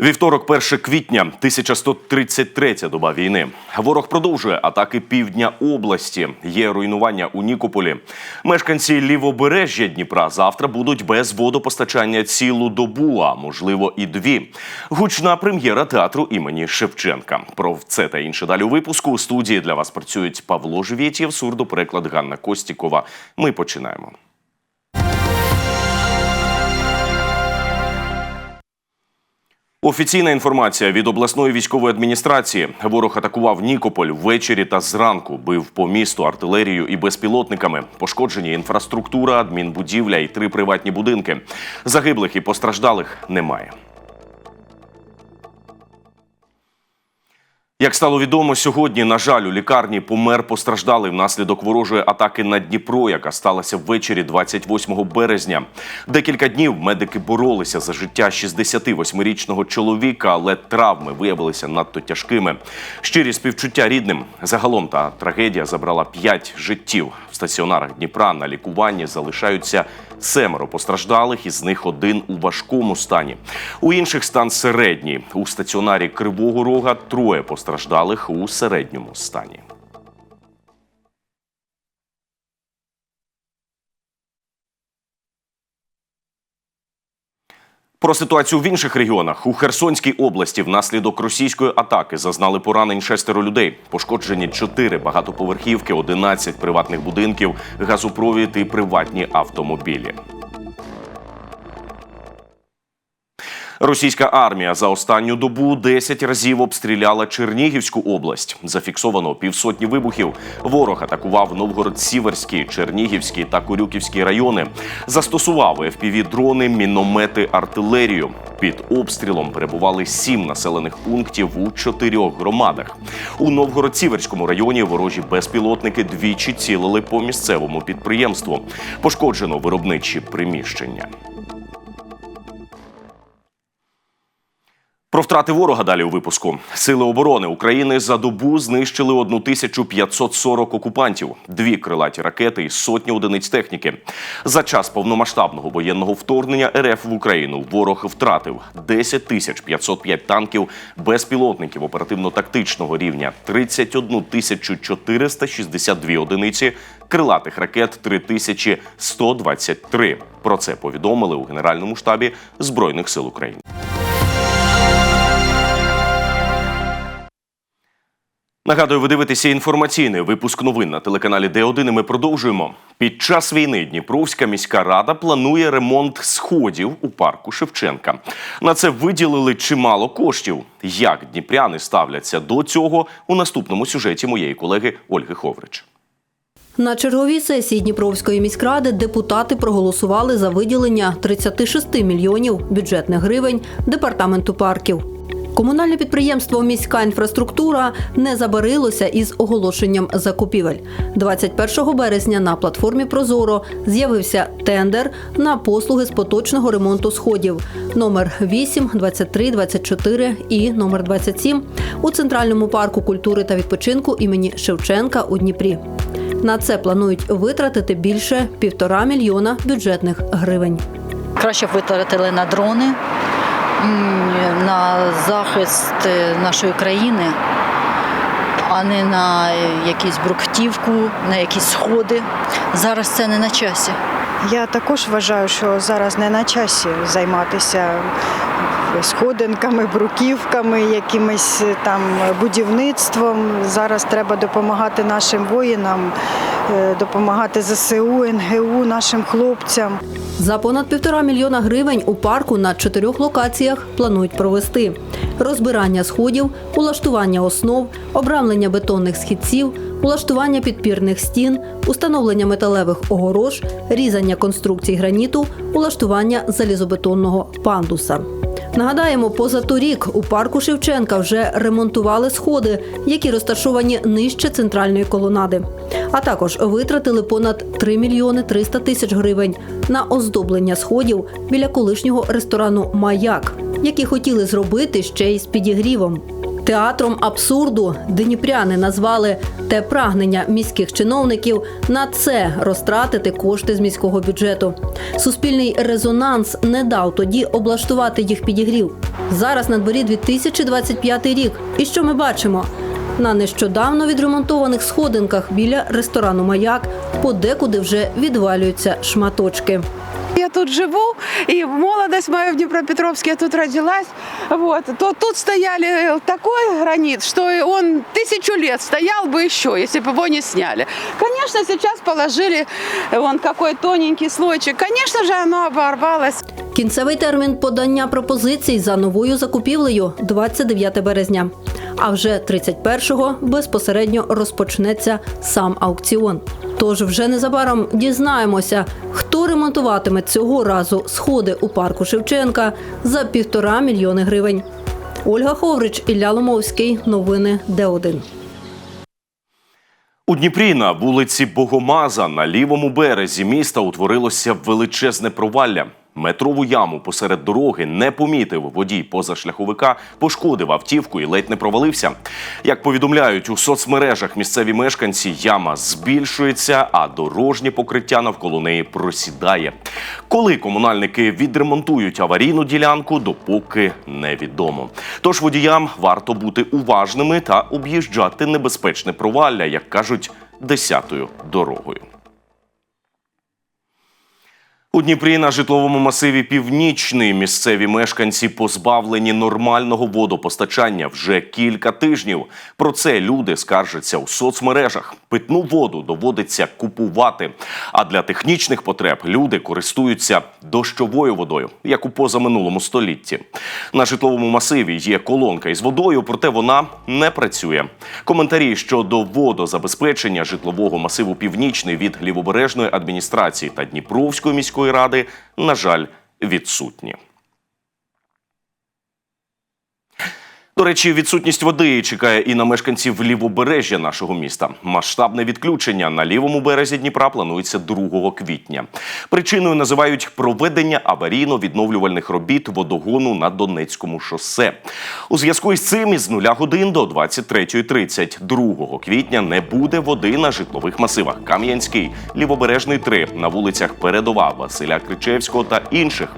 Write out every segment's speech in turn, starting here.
Вівторок, 1 квітня, 1133 доба війни. Ворог продовжує атаки півдня області. Є руйнування у Нікополі. Мешканці лівобережжя Дніпра завтра будуть без водопостачання цілу добу, а можливо і дві. Гучна прем'єра театру імені Шевченка. Про це та інше далі у випуску. У студії для вас працюють Павло Живєтєв, сурдопереклад Ганна Костікова. Ми починаємо. Офіційна інформація від обласної військової адміністрації. Ворог атакував Нікополь ввечері та зранку. Бив по місту артилерію і безпілотниками. Пошкоджені інфраструктура, адмінбудівля і три приватні будинки. Загиблих і постраждалих немає. Як стало відомо сьогодні, на жаль, у лікарні помер постраждалий внаслідок ворожої атаки на Дніпро, яка сталася ввечері 28 березня. Декілька днів медики боролися за життя 68-річного чоловіка, але травми виявилися надто тяжкими. Щирі співчуття рідним. Загалом та трагедія забрала 5 життів. В стаціонарах Дніпра на лікуванні залишаються семеро постраждалих, із них один у важкому стані. У інших стан середній. У стаціонарі Кривого Рога троє постраждалих у середньому стані. Про ситуацію в інших регіонах у Херсонській області внаслідок російської атаки зазнали поранень шестеро людей. Пошкоджені чотири багатоповерхівки, 11 приватних будинків, газопровід і приватні автомобілі. Російська армія за останню добу 10 разів обстріляла Чернігівську область. Зафіксовано півсотні вибухів. Ворог атакував Новгород-Сіверський, Чернігівський та Корюківський райони. Застосував fpv дрони, міномети, артилерію. Під обстрілом перебували сім населених пунктів у чотирьох громадах. У Новгород-Сіверському районі ворожі безпілотники двічі цілили по місцевому підприємству. Пошкоджено виробничі приміщення. Про втрати ворога далі у випуску. Сили оборони України за добу знищили 1540 окупантів, дві крилаті ракети і сотні одиниць техніки. За час повномасштабного воєнного вторгнення РФ в Україну ворог втратив 10 тисяч 505 танків, безпілотників оперативно-тактичного рівня, 31 тисячу 462 одиниці, крилатих ракет 3123. Про це повідомили у Генеральному штабі Збройних сил України. Нагадую, ви дивитеся інформаційний випуск новин на телеканалі Д1 і Ми продовжуємо. Під час війни Дніпровська міська рада планує ремонт сходів у парку Шевченка. На це виділили чимало коштів. Як дніпряни ставляться до цього у наступному сюжеті моєї колеги Ольги Ховрич. На черговій сесії Дніпровської міськради депутати проголосували за виділення 36 мільйонів бюджетних гривень департаменту парків. Комунальне підприємство Міська інфраструктура не забарилося із оголошенням закупівель. 21 березня на платформі Прозоро з'явився тендер на послуги з поточного ремонту сходів номер 8, 23, 24 і номер 27 у центральному парку культури та відпочинку імені Шевченка у Дніпрі. На це планують витратити більше півтора мільйона бюджетних гривень. Краще б витратили на дрони, на захист е, нашої країни, а не на е, якусь брухтівку, на якісь сходи. Зараз це не на часі. Я також вважаю, що зараз не на часі займатися сходинками, бруківками, якимось там будівництвом. Зараз треба допомагати нашим воїнам, е, допомагати ЗСУ, НГУ, нашим хлопцям. За понад півтора мільйона гривень у парку на чотирьох локаціях планують провести розбирання сходів, улаштування основ, обрамлення бетонних східців, улаштування підпірних стін, установлення металевих огорож, різання конструкцій граніту, улаштування залізобетонного пандуса. Нагадаємо, позаторік у парку Шевченка вже ремонтували сходи, які розташовані нижче центральної колонади. А також витратили понад 3 мільйони 300 тисяч гривень на оздоблення сходів біля колишнього ресторану Маяк, які хотіли зробити ще й з підігрівом. Театром абсурду дніпряни назвали те прагнення міських чиновників на це розтратити кошти з міського бюджету. Суспільний резонанс не дав тоді облаштувати їх підігрів. Зараз на дворі 2025 рік. І що ми бачимо? На нещодавно відремонтованих сходинках біля ресторану Маяк подекуди вже відвалюються шматочки. Я тут живу, и молодость моя в Днепропетровске, я тут родилась. Вот. То тут стояли такой гранит, что он тысячу лет стоял бы еще, если бы его не сняли. Конечно, сейчас положили вон какой тоненький слойчик. Конечно же, оно оборвалось. Кінцевий термін подання пропозицій за новою закупівлею 29 березня. А вже 31-го безпосередньо розпочнеться сам аукціон. Тож вже незабаром дізнаємося, хто ремонтуватиме цього разу сходи у парку Шевченка за півтора мільйони гривень. Ольга Ховрич, Ілля Ломовський. Новини Д1. У Дніпрі на вулиці Богомаза на лівому березі міста утворилося величезне провалля. Метрову яму посеред дороги не помітив водій позашляховика, пошкодив автівку і ледь не провалився. Як повідомляють у соцмережах місцеві мешканці, яма збільшується, а дорожнє покриття навколо неї просідає. Коли комунальники відремонтують аварійну ділянку, допоки невідомо. Тож водіям варто бути уважними та об'їжджати небезпечне провалля, як кажуть, десятою дорогою. У Дніпрі на житловому масиві Північний місцеві мешканці позбавлені нормального водопостачання вже кілька тижнів. Про це люди скаржаться у соцмережах. Питну воду доводиться купувати. А для технічних потреб люди користуються дощовою водою, як у позаминулому столітті. На житловому масиві є колонка із водою, проте вона не працює. Коментарі щодо водозабезпечення житлового масиву Північний від лівобережної адміністрації та Дніпровської міської ради, на жаль, відсутні. До речі, відсутність води чекає і на мешканців лівобережжя нашого міста. Масштабне відключення на лівому березі Дніпра планується 2 квітня. Причиною називають проведення аварійно-відновлювальних робіт водогону на Донецькому шосе. У зв'язку із цим із 0 годин до 23.30 2 квітня не буде води на житлових масивах Кам'янський, Лівобережний 3, на вулицях Передова, Василя Кричевського та інших.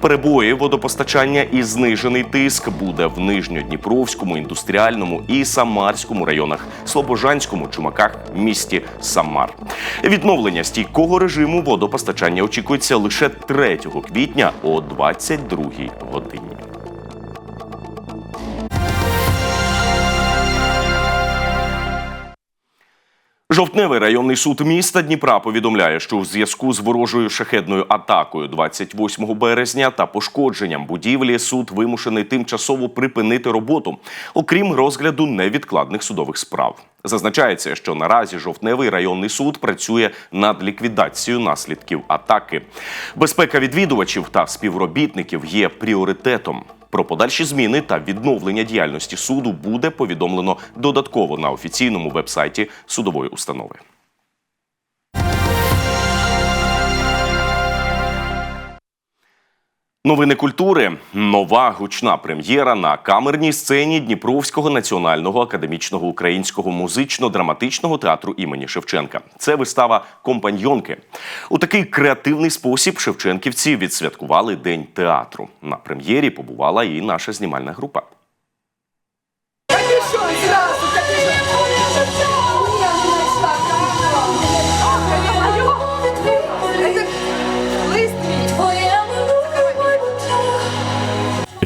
Перебої водопостачання і знижений тиск буде в Нижньодніпровському, індустріальному і Самарському районах, Слобожанському, Чумаках, місті Самар. Відновлення стійкого режиму водопостачання очікується лише 3 квітня о 22 годині. Жовтневий районний суд міста Дніпра повідомляє, що у зв'язку з ворожою шахедною атакою 28 березня та пошкодженням будівлі суд вимушений тимчасово припинити роботу, окрім розгляду невідкладних судових справ. Зазначається, що наразі жовтневий районний суд працює над ліквідацією наслідків атаки. Безпека відвідувачів та співробітників є пріоритетом. Про подальші зміни та відновлення діяльності суду буде повідомлено додатково на офіційному вебсайті судової установи. Новини культури нова гучна прем'єра на камерній сцені Дніпровського національного академічного українського музично-драматичного театру імені Шевченка. Це вистава компаньйонки. У такий креативний спосіб шевченківці відсвяткували день театру. На прем'єрі побувала і наша знімальна група.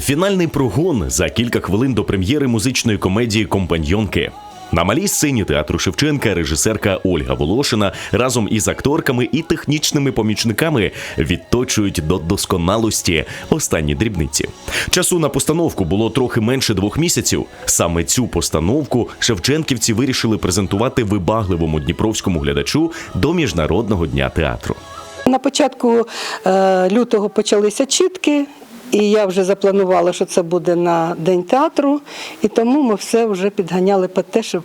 Фінальний прогон за кілька хвилин до прем'єри музичної комедії Компаньйонки. На малій сцені театру Шевченка режисерка Ольга Волошина разом із акторками і технічними помічниками відточують до досконалості останні дрібниці. Часу на постановку було трохи менше двох місяців. Саме цю постановку шевченківці вирішили презентувати вибагливому дніпровському глядачу до міжнародного дня театру. На початку е, лютого почалися чітки, і я вже запланувала, що це буде на день театру. І тому ми все вже підганяли під те, щоб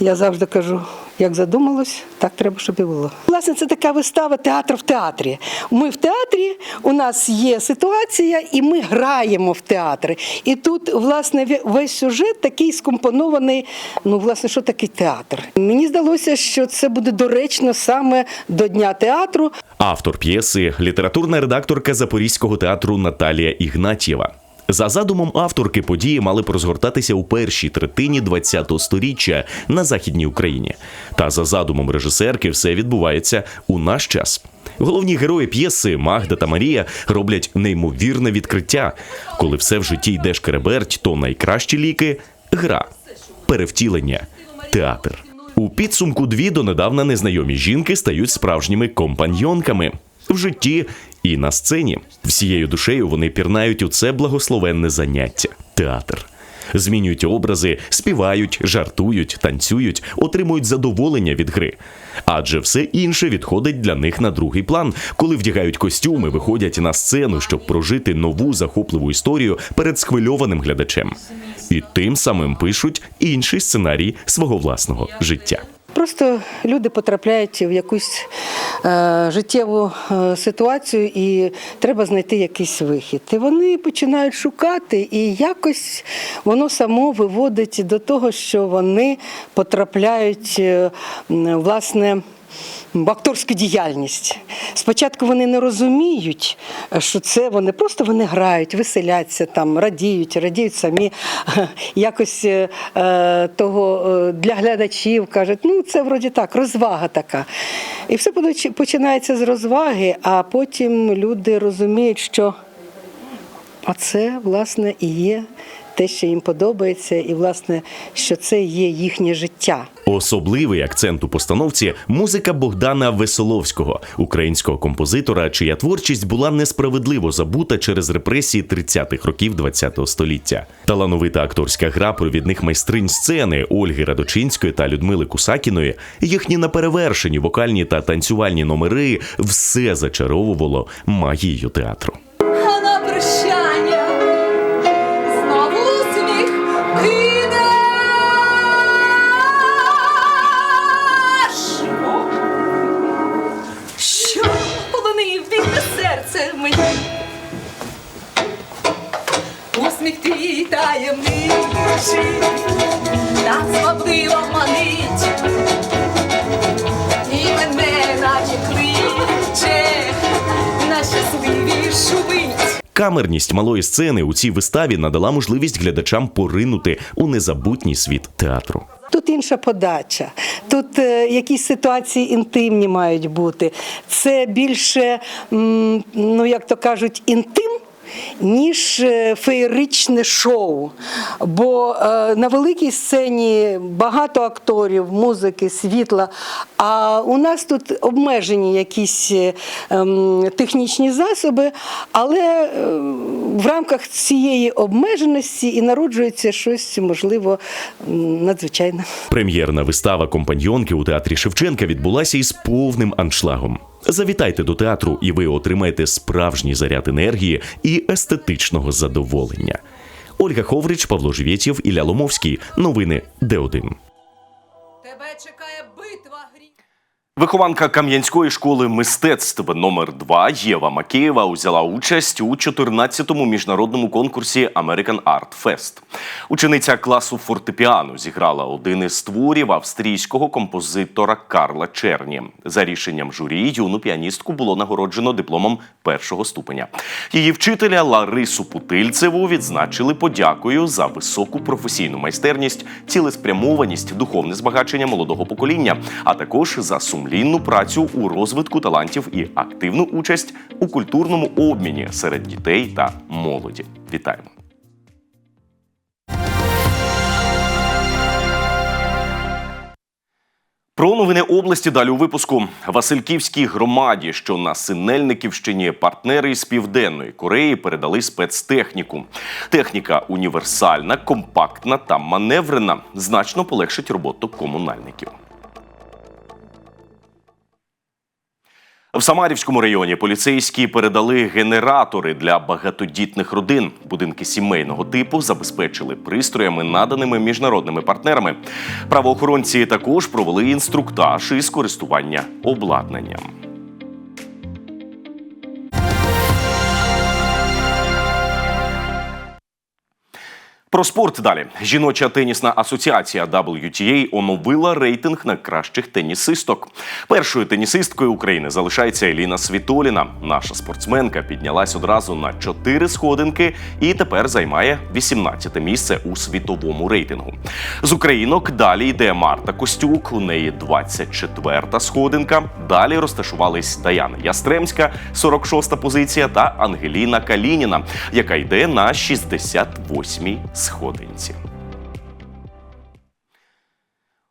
я завжди кажу, як задумалось, так треба, щоб і було. Власне, це така вистава театр в театрі. Ми в театрі, у нас є ситуація, і ми граємо в театрі. І тут, власне, ве- весь сюжет такий скомпонований. Ну, власне, що таке театр? Мені здалося, що це буде доречно саме до Дня театру. Автор п'єси літературна редакторка Запорізького театру Наталія Ігнатьєва. За задумом авторки події мали б розгортатися у першій третині ХХ століття на західній Україні. Та за задумом режисерки все відбувається у наш час. Головні герої п'єси Магда та Марія роблять неймовірне відкриття. Коли все в житті йде шкереберть, то найкращі ліки гра, перевтілення, театр. У підсумку дві донедавна незнайомі жінки стають справжніми компаньйонками в житті і на сцені. Всією душею вони пірнають у це благословенне заняття театр. Змінюють образи, співають, жартують, танцюють, отримують задоволення від гри. Адже все інше відходить для них на другий план, коли вдягають костюми, виходять на сцену, щоб прожити нову захопливу історію перед схвильованим глядачем. І тим самим пишуть інший сценарій свого власного життя. Просто люди потрапляють в якусь е, життєву е, ситуацію і треба знайти якийсь вихід. І вони починають шукати, і якось воно само виводить до того, що вони потрапляють е, власне. Акторську діяльність. Спочатку вони не розуміють, що це вони просто вони грають, веселяться там, радіють, радіють самі якось е, е, того е, для глядачів кажуть, ну це вроді так, розвага така. І все починається з розваги, а потім люди розуміють, що оце, власне, і є те, що їм подобається, і власне, що це є їхнє життя. Особливий акцент у постановці музика Богдана Веселовського, українського композитора, чия творчість була несправедливо забута через репресії 30-х років ХХ століття. Талановита акторська гра провідних майстринь сцени Ольги Радочинської та Людмили Кусакіної, їхні неперевершені вокальні та танцювальні номери все зачаровувало магією театру. А Камерність малої сцени у цій виставі надала можливість глядачам поринути у незабутній світ театру. Тут інша подача, тут е, якісь ситуації інтимні мають бути. Це більше, ну як то кажуть, інтим. Ніж е, феєричне шоу. Бо е, на великій сцені багато акторів, музики, світла. А у нас тут обмежені якісь е, ем, технічні засоби, але в рамках цієї обмеженості і народжується щось, можливо, надзвичайне. Прем'єрна вистава компаньйонки у театрі Шевченка відбулася із повним аншлагом. Завітайте до театру, і ви отримаєте справжній заряд енергії і естетичного задоволення. Ольга Ховрич, Павло Живєтєв, Ілля Ломовський. Новини Д1. Тебе. Вихованка Кам'янської школи мистецтв номер 2 Єва Макеєва узяла участь у 14-му міжнародному конкурсі American Art Fest. Учениця класу фортепіано зіграла один із творів австрійського композитора Карла Черні. За рішенням журі юну піаністку було нагороджено дипломом першого ступеня. Її вчителя Ларису Путильцеву відзначили подякою за високу професійну майстерність, цілеспрямованість, духовне збагачення молодого покоління, а також за сумлінну працю у розвитку талантів і активну участь у культурному обміні серед дітей та молоді. Вітаємо! Про новини області далі у випуску Васильківській громаді, що на Синельниківщині партнери із південної Кореї передали спецтехніку. Техніка універсальна, компактна та маневрена, значно полегшить роботу комунальників. В Самарівському районі поліцейські передали генератори для багатодітних родин. Будинки сімейного типу забезпечили пристроями, наданими міжнародними партнерами. Правоохоронці також провели інструктаж із користування обладнанням. Про спорт далі. Жіноча тенісна асоціація WTA оновила рейтинг найкращих тенісисток. Першою тенісисткою України залишається Еліна Світоліна. Наша спортсменка піднялась одразу на чотири сходинки і тепер займає 18-те місце у світовому рейтингу. З українок далі йде Марта Костюк. У неї 24-та сходинка. Далі розташувались Даяна Ястремська, 46-та позиція, та Ангеліна Калініна, яка йде на 68-й сходинці.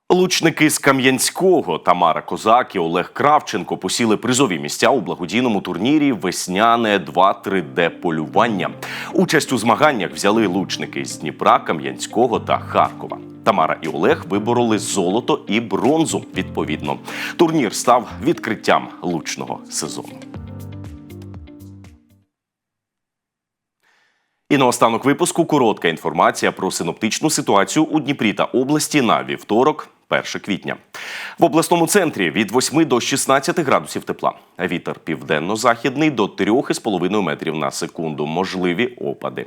Лучники з Кам'янського Тамара Козак і Олег Кравченко посіли призові місця у благодійному турнірі Весняне 2-3D полювання. Участь у змаганнях взяли лучники з Дніпра, Кам'янського та Харкова. Тамара і Олег вибороли золото і бронзу. Відповідно, турнір став відкриттям лучного сезону. І наостанок випуску коротка інформація про синоптичну ситуацію у Дніпрі та області на вівторок, 1 квітня. В обласному центрі від 8 до 16 градусів тепла. Вітер південно-західний до 3,5 метрів на секунду. Можливі опади.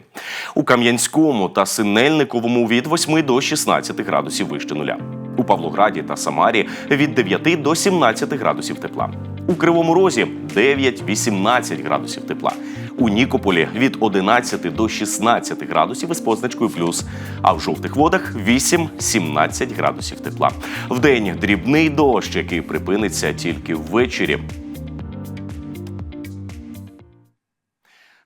У Кам'янському та Синельниковому від 8 до 16 градусів вище нуля. У Павлограді та Самарі від 9 до 17 градусів тепла. У Кривому Розі 9-18 градусів тепла. У Нікополі від 11 до 16 градусів із позначкою плюс. А в жовтих водах 8-17 градусів тепла. Вдень дрібний дощ, який припиниться тільки ввечері.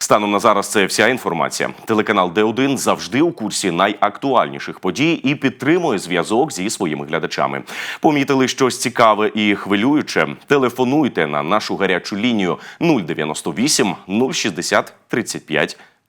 Станом на зараз це вся інформація. Телеканал Д1 завжди у курсі найактуальніших подій і підтримує зв'язок зі своїми глядачами. Помітили щось цікаве і хвилююче? Телефонуйте на нашу гарячу лінію 098 060 35